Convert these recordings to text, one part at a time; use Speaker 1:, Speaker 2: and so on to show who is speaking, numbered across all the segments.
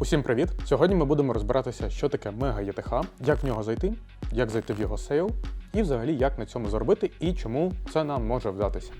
Speaker 1: Усім привіт! Сьогодні ми будемо розбиратися, що таке мега ЄТХ, як в нього зайти, як зайти в його сейл, і взагалі як на цьому заробити і чому це нам може вдатися.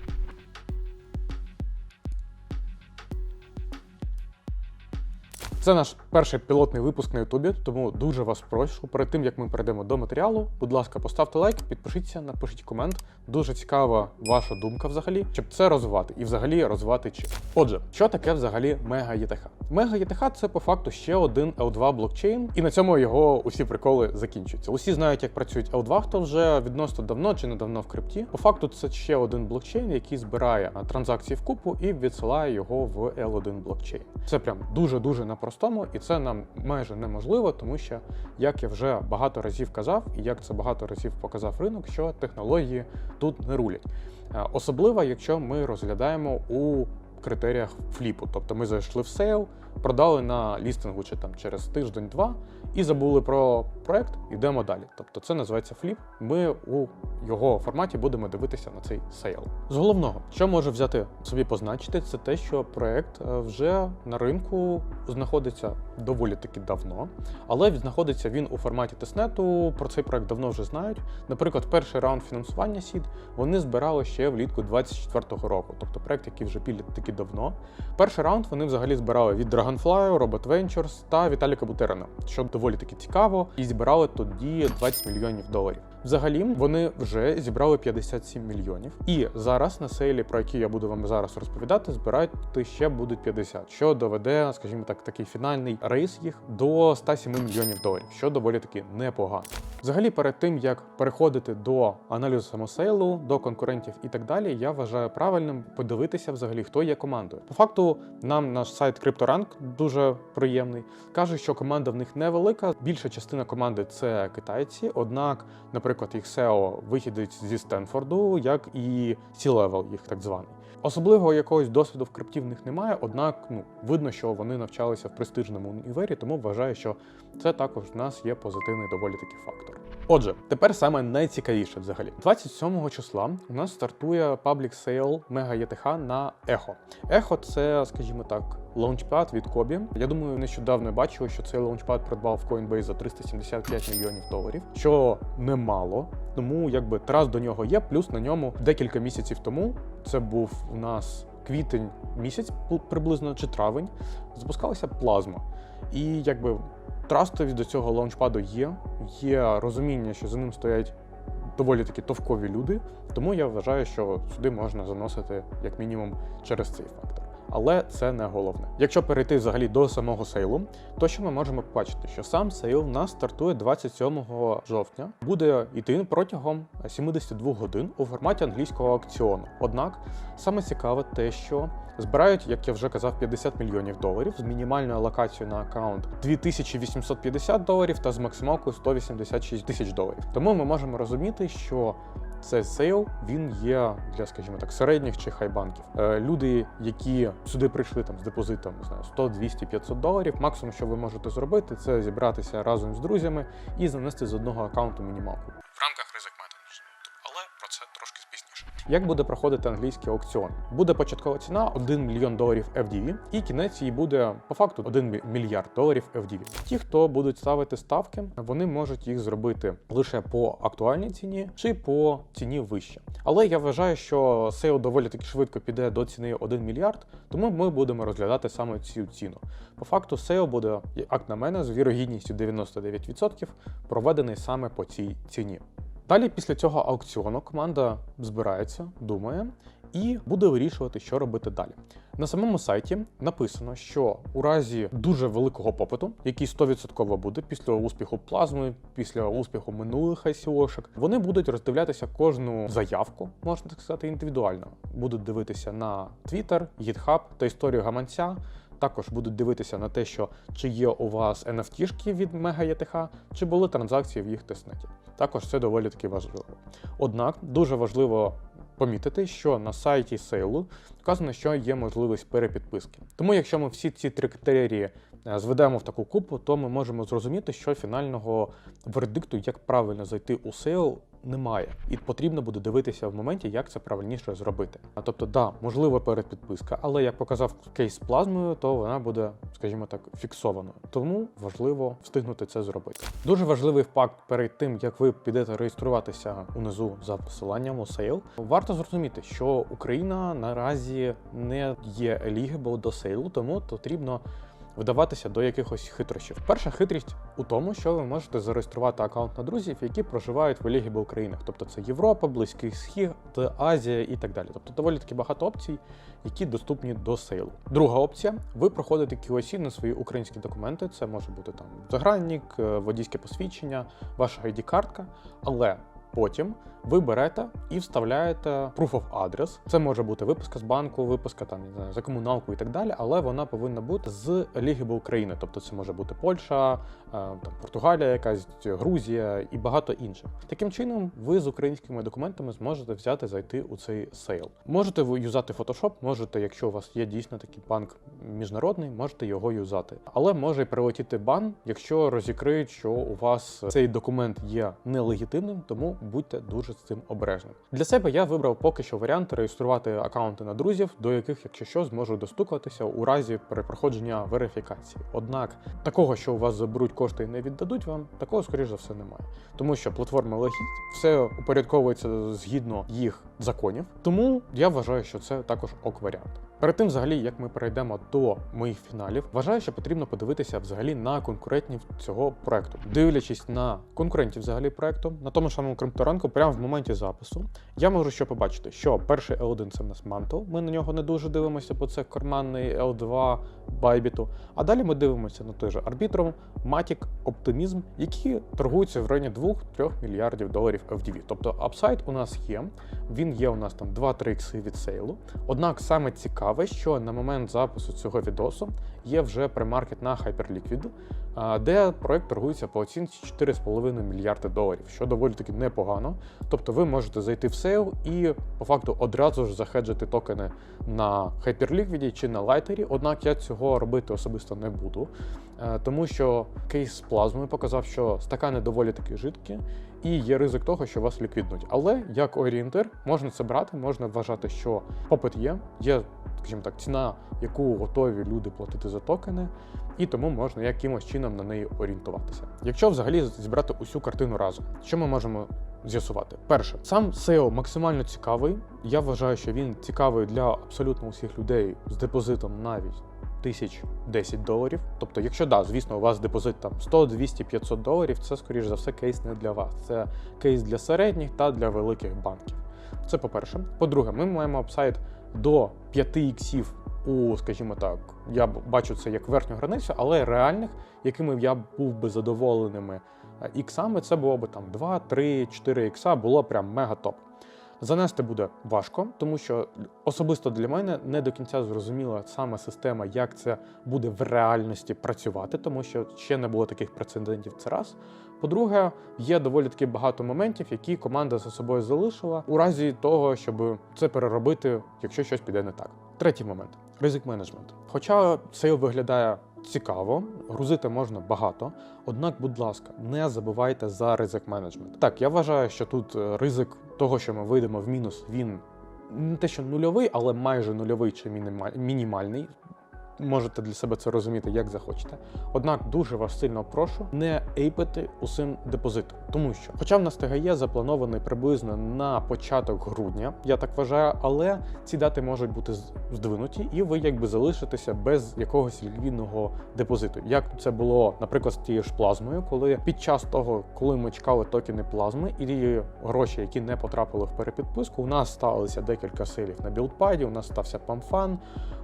Speaker 1: Це наш перший пілотний випуск на Ютубі, тому дуже вас прошу. Перед тим як ми перейдемо до матеріалу, будь ласка, поставте лайк, підпишіться, напишіть комент. Дуже цікава ваша думка взагалі, щоб це розвивати і взагалі розвивати чим. Отже, що таке взагалі мега ЄТХ? Мега ЄТХ це по факту ще один L2 блокчейн, і на цьому його усі приколи закінчуються. Усі знають, як працюють L2, хто вже відносно давно чи недавно в крипті. По факту, це ще один блокчейн, який збирає транзакції в купу і відсилає його в L1 блокчейн. Це прям дуже дуже на простому, і це нам майже неможливо, тому що, як я вже багато разів казав, і як це багато разів показав ринок, що технології тут не рулять. Е, Особливо, якщо ми розглядаємо у критеріях фліпу. Тобто ми зайшли в сейл, продали на лістингу чи там через тиждень-два і забули про проект, йдемо далі. Тобто це називається фліп. Ми у його форматі будемо дивитися на цей сейл. З головного, що може взяти собі позначити, це те, що проект е, вже на ринку знаходиться доволі таки давно, але знаходиться він у форматі тестнету. Про цей проект давно вже знають. Наприклад, перший раунд фінансування сід вони збирали ще влітку 24-го року, тобто проект, який вже пілять таки давно. Перший раунд вони взагалі збирали від Dragonfly, Robot Ventures та Віталіка Бутерина, що доволі таки цікаво, і збирали тоді 20 мільйонів доларів. Взагалі вони вже зібрали 57 мільйонів. І зараз на сейлі, про який я буду вам зараз розповідати, збирати ще будуть 50, що доведе, скажімо так, такий фінальний рейс їх до 107 мільйонів доларів, що доволі таки непогано. Взагалі, перед тим як переходити до аналізу самосейлу, до конкурентів і так далі, я вважаю правильним подивитися взагалі, хто є командою. По факту, нам наш сайт CryptoRank дуже приємний. каже, що команда в них невелика. Більша частина команди це китайці. Однак, наприклад, їх SEO вихідить зі Стенфорду, як і C-Level, їх так званий. Особливого якогось досвіду в крипті в них немає, однак ну видно, що вони навчалися в престижному універі, тому вважаю, що це також в нас є позитивний доволі таки фактор. Отже, тепер саме найцікавіше взагалі. 27 числа у нас стартує паблік сейл Мега ЄТХ на Ехо. Ехо це, скажімо так, лаунчпад від Кобі. Я думаю, нещодавно бачили, що цей лаунчпад придбав Coinbase за 375 мільйонів доларів, що немало. Тому якби трас до нього є. Плюс на ньому декілька місяців тому це був у нас квітень місяць, приблизно чи травень, запускалася плазма. І якби трастові до цього лаунчпаду є. Є розуміння, що за ним стоять доволі таки товкові люди. Тому я вважаю, що сюди можна заносити як мінімум через цей фактор. Але це не головне. Якщо перейти взагалі до самого сейлу, то що ми можемо побачити, що сам сейл у нас стартує 27 жовтня, буде йти протягом 72 годин у форматі англійського аукціону. Однак саме цікаве те, що збирають, як я вже казав, 50 мільйонів доларів з мінімальною алокацією на аккаунт 2850 доларів та з максималкою 186 тисяч доларів. Тому ми можемо розуміти, що цей сейл він є для, скажімо так, середніх чи хайбанків. Е, люди, які сюди прийшли там з депозитом, не знаю, 100, 200, 500 доларів. Максимум, що ви можете зробити, це зібратися разом з друзями і занести з одного аккаунту мінімалку. В рамках ризик менеджменту. Але про це трошки пізніше. Як буде проходити англійський аукціон? Буде початкова ціна 1 мільйон доларів FDV, і кінець її буде по факту 1 мільярд доларів FDV. Ті, хто будуть ставити ставки, вони можуть їх зробити лише по актуальній ціні чи по ціні вище. Але я вважаю, що сейл доволі таки швидко піде до ціни 1 мільярд, тому ми будемо розглядати саме цю ціну. По факту, сейл буде, як на мене, з вірогідністю 99% проведений саме по цій ціні. Далі, після цього аукціону, команда збирається, думає і буде вирішувати, що робити далі. На самому сайті написано, що у разі дуже великого попиту, який 100% буде після успіху плазми, після успіху минулих ICO-шок, вони будуть роздивлятися кожну заявку, можна так сказати, індивідуально. Будуть дивитися на Twitter, GitHub та історію гаманця. Також будуть дивитися на те, що чи є у вас NFT-шки від MegaETH, чи були транзакції в їх тестнеті. Також це доволі таки важливо. Однак дуже важливо помітити, що на сайті сейлу вказано, що є можливість перепідписки. Тому, якщо ми всі ці три критерії е, зведемо в таку купу, то ми можемо зрозуміти, що фінального вердикту, як правильно зайти у сейл, немає, і потрібно буде дивитися в моменті, як це правильніше зробити. А тобто, да, можливо, передпідписка, але як показав кейс з плазмою, то вона буде, скажімо так, фіксованою. Тому важливо встигнути це зробити. Дуже важливий факт перед тим, як ви підете реєструватися унизу за посиланням у сейл. Варто зрозуміти, що Україна наразі не є eligible до сейлу, тому потрібно вдаватися до якихось хитрощів. Перша хитрість у тому, що ви можете зареєструвати аккаунт на друзів, які проживають в eligible країнах, тобто це Європа, Близький Схід, Азія і так далі. Тобто доволі таки багато опцій, які доступні до сейлу. Друга опція: ви проходите QOC на свої українські документи. Це може бути там загранник, е, водійське посвідчення, ваша ID-картка, але Потім ви берете і вставляєте proof of address. Це може бути виписка з банку, виписка там не знаю, за комуналку і так далі, але вона повинна бути з eligible країни. Тобто це може бути Польща, е, там Португалія, якась Грузія і багато інших. Таким чином, ви з українськими документами зможете взяти зайти у цей сейл. Можете ви юзати Photoshop, можете, якщо у вас є дійсно такий банк міжнародний, можете його юзати. Але може й прилетіти бан, якщо розікриють, що у вас цей документ є нелегітимним, тому будьте дуже з цим обережним. Для себе я вибрав поки що варіант реєструвати аккаунти на друзів, до яких, якщо що, зможу достукатися у разі перепроходження верифікації. Однак такого, що у вас заберуть кошти і не віддадуть вам, такого скоріш за все немає. Тому що платформа Легіт все упорядковується згідно їх законів. Тому я вважаю, що це також ок варіант. Перед тим, взагалі, як ми перейдемо до моїх фіналів, вважаю, що потрібно подивитися взагалі на конкурентів цього проекту, дивлячись на конкурентів взагалі проекту, на тому ж самому крипторанку, прямо в моменті запису, я можу що побачити, що перший L1 це в нас Mantle, Ми на нього не дуже дивимося, бо це карманний L2 Bybit. А далі ми дивимося на той же Arbitrum, Matic, Optimism, які торгуються в районі 2-3 мільярдів доларів FDV. Тобто апсайд у нас є. Він є у нас там 2-3 ікси від сейлу. Однак саме цікаве, що на момент запису цього відосу є вже премаркет на Hyperliquid, де проект торгується по оцінці 4,5 мільярди доларів, що доволі таки непогано. Тобто ви можете зайти в сейл і по факту одразу ж захеджити токени на Hyperliquid чи на лайтері. Однак я цього робити особисто не буду, е, тому що кейс з плазмою показав, що стакани доволі таки жидкі, і є ризик того, що вас ліквіднуть. Але як орієнтир можна це брати, можна вважати, що попит є, є, скажімо так, ціна, яку готові люди платити за токени, і тому можна якимось чином на неї орієнтуватися. Якщо взагалі зібрати усю картину разом, що ми можемо з'ясувати? Перше, сам SEO максимально цікавий. Я вважаю, що він цікавий для абсолютно усіх людей з депозитом навіть. Тисяч 10 доларів. Тобто, якщо да, звісно, у вас депозит там 100, 200, 500 доларів, це скоріш за все кейс не для вас. Це кейс для середніх та для великих банків. Це по-перше. По-друге, ми маємо апсайд до 5 іксів у, скажімо так, я бачу це як верхню границю, але реальних, якими я був би задоволеними е, іксами, це було б там 2, 3, 4 ікса, було прям мега топ. Занести буде важко, тому що особисто для мене не до кінця зрозуміла саме система, як це буде в реальності працювати, тому що ще не було таких прецедентів. Це раз. По-друге, є доволі таки багато моментів, які команда за собою залишила у разі того, щоб це переробити, якщо щось піде не так. Третій момент ризик менеджмент. Хоча це виглядає цікаво, грузити можна багато. Однак, будь ласка, не забувайте за ризик менеджмент. Так, я вважаю, що тут е, ризик того, що ми вийдемо в мінус, він не те, що нульовий, але майже нульовий чи мінімальний. Можете для себе це розуміти, як захочете. Однак дуже вас сильно прошу не ейпити усім депозитом, тому що, хоча в нас ТГЄ запланований приблизно на початок грудня, я так вважаю, але ці дати можуть бути здвинуті, і ви якби залишитеся без якогось ліквідного депозиту. Як це було, наприклад, з тією ж плазмою, коли під час того, коли ми чекали токени плазми і гроші, які не потрапили в перепідписку, у нас сталося декілька сейлів на білдпаді, у нас стався памфан,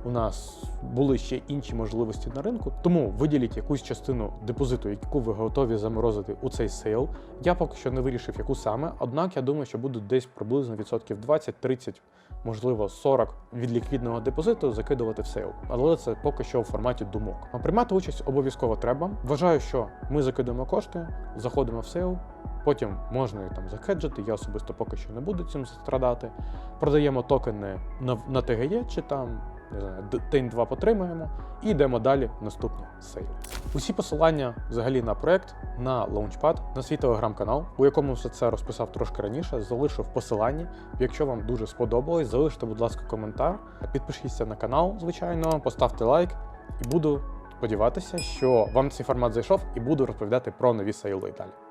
Speaker 1: у нас були ще інші можливості на ринку. Тому виділіть якусь частину депозиту, яку ви готові заморозити у цей сейл. Я поки що не вирішив, яку саме. Однак я думаю, що будуть десь приблизно відсотків 20-30, можливо 40 від ліквідного депозиту закидувати в сейл. Але це поки що в форматі думок. А приймати участь обов'язково треба. Вважаю, що ми закидуємо кошти, заходимо в сейл. Потім можна і там захеджити, я особисто поки що не буду цим страдати. Продаємо токени на, на ТГЄ чи там не знаю, день-два потримаємо і йдемо далі в наступні сейли. Усі посилання взагалі на проект, на Launchpad, на свій телеграм-канал, у якому все це розписав трошки раніше, залишу в посиланні. Якщо вам дуже сподобалось, залиште, будь ласка, коментар, підпишіться на канал, звичайно, поставте лайк і буду сподіватися, що вам цей формат зайшов і буду розповідати про нові сейли далі.